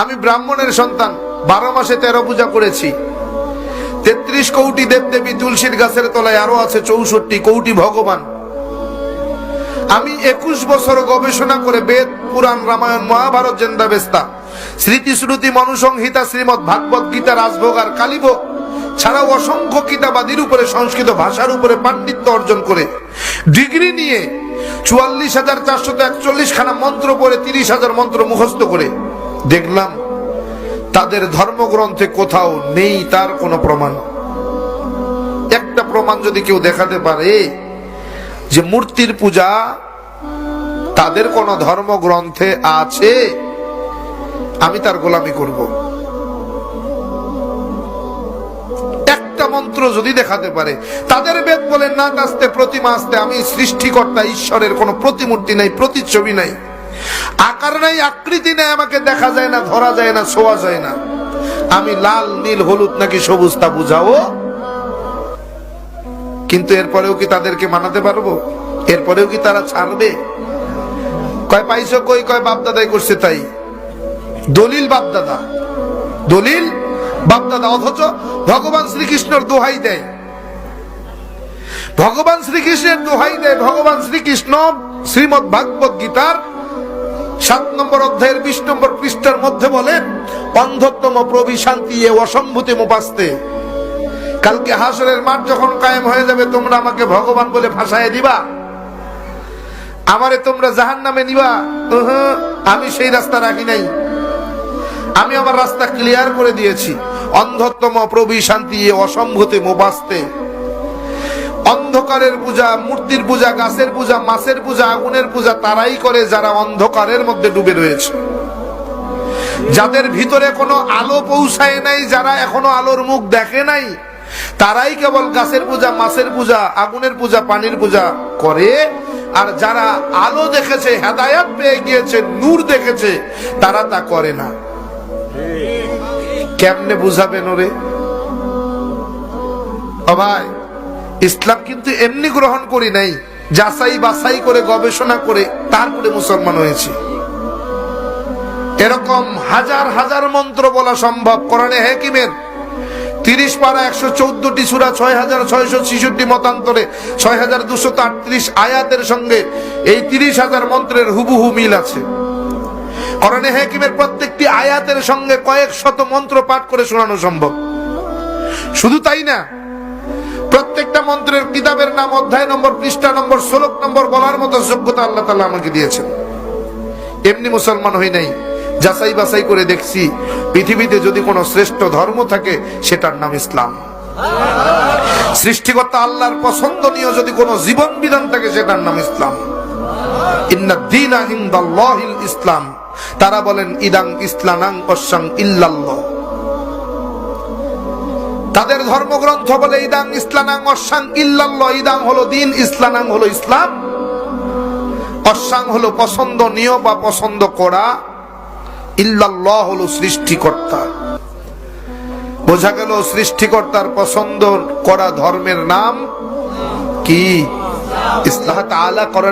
আমি ব্রাহ্মণের সন্তান, বারো মাসে তেরো পূজা করেছি। তেত্রিশ কৌটি দেবদেবী তুলসীর গাছের তলায় আরও আছে চৌষট্টি কৌটি ভগবান। আমি একুশ বছর গবেষণা করে বেদ, পুরাণ, রামায়ণ, মহাভারত জেন্দাবেস্তা স্মৃতি শ্রুতি মনুসংহিতা, শ্রীমদ ভাগবত গীতা, রাজভোগ আর কালীভোগ ছাড়াও অসংখ্য কিতাবাদির উপরে সংস্কৃত ভাষার উপরে পাণ্ডিত্য অর্জন করে। ডিগ্রি নিয়ে চুয়াল্লিশ হাজার চারশত একচল্লিশ খানা মন্ত্র পড়ে তিরিশ হাজার মন্ত্র মুখস্থ করে। দেখলাম তাদের ধর্মগ্রন্থে কোথাও নেই, তার কোনো প্রমাণ। একটা প্রমাণ যদি কেউ দেখাতে পারে যে মূর্তির পূজা তাদের কোন ধর্মগ্রন্থে আছে, আমি তার গোলামি করব। একটা মন্ত্র যদি দেখাতে পারে, তাদের বেদ বলে না আসতে প্রতিমা আসতে, আমি সৃষ্টিকর্তা, ঈশ্বরের কোনো প্রতিমূর্তি নাই, প্রতিচ্ছবি নাই। আকার নাই, আকৃতি নাই, আমাকে দেখা যায় না, ধরা যায় না, ছোঁয়া যায় না। আমি লাল, নীল, হলুদ নাকি সবুজ তা বুঝাও? কিন্তু এরপরেও কি তাদেরকে মানাতে পারব? এরপরেও কি তারা ছাড়বে? কয় পাইছো কই, কয় বাপদাদাই করছে তাই? দলিল বাপদাদা। দলিল বাপদাদা, অথচ ভগবান শ্রীকৃষ্ণর দোহাই দেয়। ভগবান শ্রীকৃষ্ণের দোহাই দেয়, ভগবান শ্রীকৃষ্ণ শ্রীমদ ভাগবত গীতার সাত নম্বর অধ্যায়ের বিশ নম্বর পৃষ্ঠার মধ্যে বলেন অন্ধতম প্রবি শান্তি এ অসম্ভূতি মোপাস্তে। কালকে হাসরের মাঠ যখন কায়েম হয়ে যাবে, তোমরা আমাকে ভগবান বলে ফাঁসায় দিবা। আমারে তোমরা জাহান নামে নিবা আমি সেই রাস্তা রাখি নাই। আমি আমার রাস্তা ক্লিয়ার করে দিয়েছি। অন্ধত্তম প্রবি শান্তি অসম্ভূতি মোবাস্তে অন্ধকারের পূজা, মূর্তির পূজা, গাছের পূজা, মাছের পূজা, আগুনের পূজা তারাই করে যারা অন্ধকারের মধ্যে ডুবে রয়েছে। যাদের ভিতরে কোনো আলো পৌঁছায় নাই, যারা এখনও আলোর মুখ দেখে নাই, তারাই কেবল গাছের পূজা, মাছের পূজা, আগুনের পূজা, পানির পূজা করে। আর যারা আলো দেখেছে, হেদায়াত পেয়ে গিয়েছে, নূর দেখেছে, তারা তা করে না। কেমনে বুঝাবেন ওরে ও ভাই ইসলাম কিন্তু এমনি গ্রহণ করি নাই, যাচাই বাছাই করে, গবেষণা করে তারপরে মুসলমান হয়েছে। এরকম হাজার হাজার মন্ত্র বলা সম্ভব। কোরআনে হেকিমের তিরিশ পারা একশো চৌদ্দটি সুরা, ছয় হাজার ছয়শো ছিষট্টি মতান্তরে, ছয় হাজার দুশো আটত্রিশ আয়াতের সঙ্গে এই তিরিশ হাজার মন্ত্রের হুবহু মিল আছে। করণে হেকিমের প্রত্যেকটি আয়াতের সঙ্গে কয়েক শত মন্ত্র পাঠ করে শোনানো সম্ভব। শুধু তাই না মন্ত্রের কিতাবের নাম, অধ্যায় নম্বর, পৃষ্ঠা নম্বর, শ্লোক নম্বর বলার মতো যোগ্যতা আল্লাহ তালা আমাকে দিয়েছেন। এমনি মুসলমান হই নাই, যাচাই বাছাই করে দেখছি পৃথিবীতে যদি কোনো শ্রেষ্ঠ ধর্ম থাকে, সেটার নাম ইসলাম। সৃষ্টিকর্তা আল্লাহর পছন্দনীয় যদি কোনো জীবন বিধান থাকে, সেটার নাম ইসলাম। ইসলাম। তারা বলেন, ইদাং ইসলানাং অসাং ইল্লাল্লাহ। তাদের ধর্মগ্রন্থ বলে ইদাং ইসলানাং অসাং ইল্লাল্লাহ। ইদাং হলো দিন, ইসলানাং হলো ইসলাম। অসাং হলো পছন্দনীয় বা পছন্দ করা। ইল্লাল্লাহ হলো সৃষ্টিকর্তা। বোঝা গেল সৃষ্টিকর্তার পছন্দ করা ধর্মের নাম কি? ইসলাম তাআলা করেন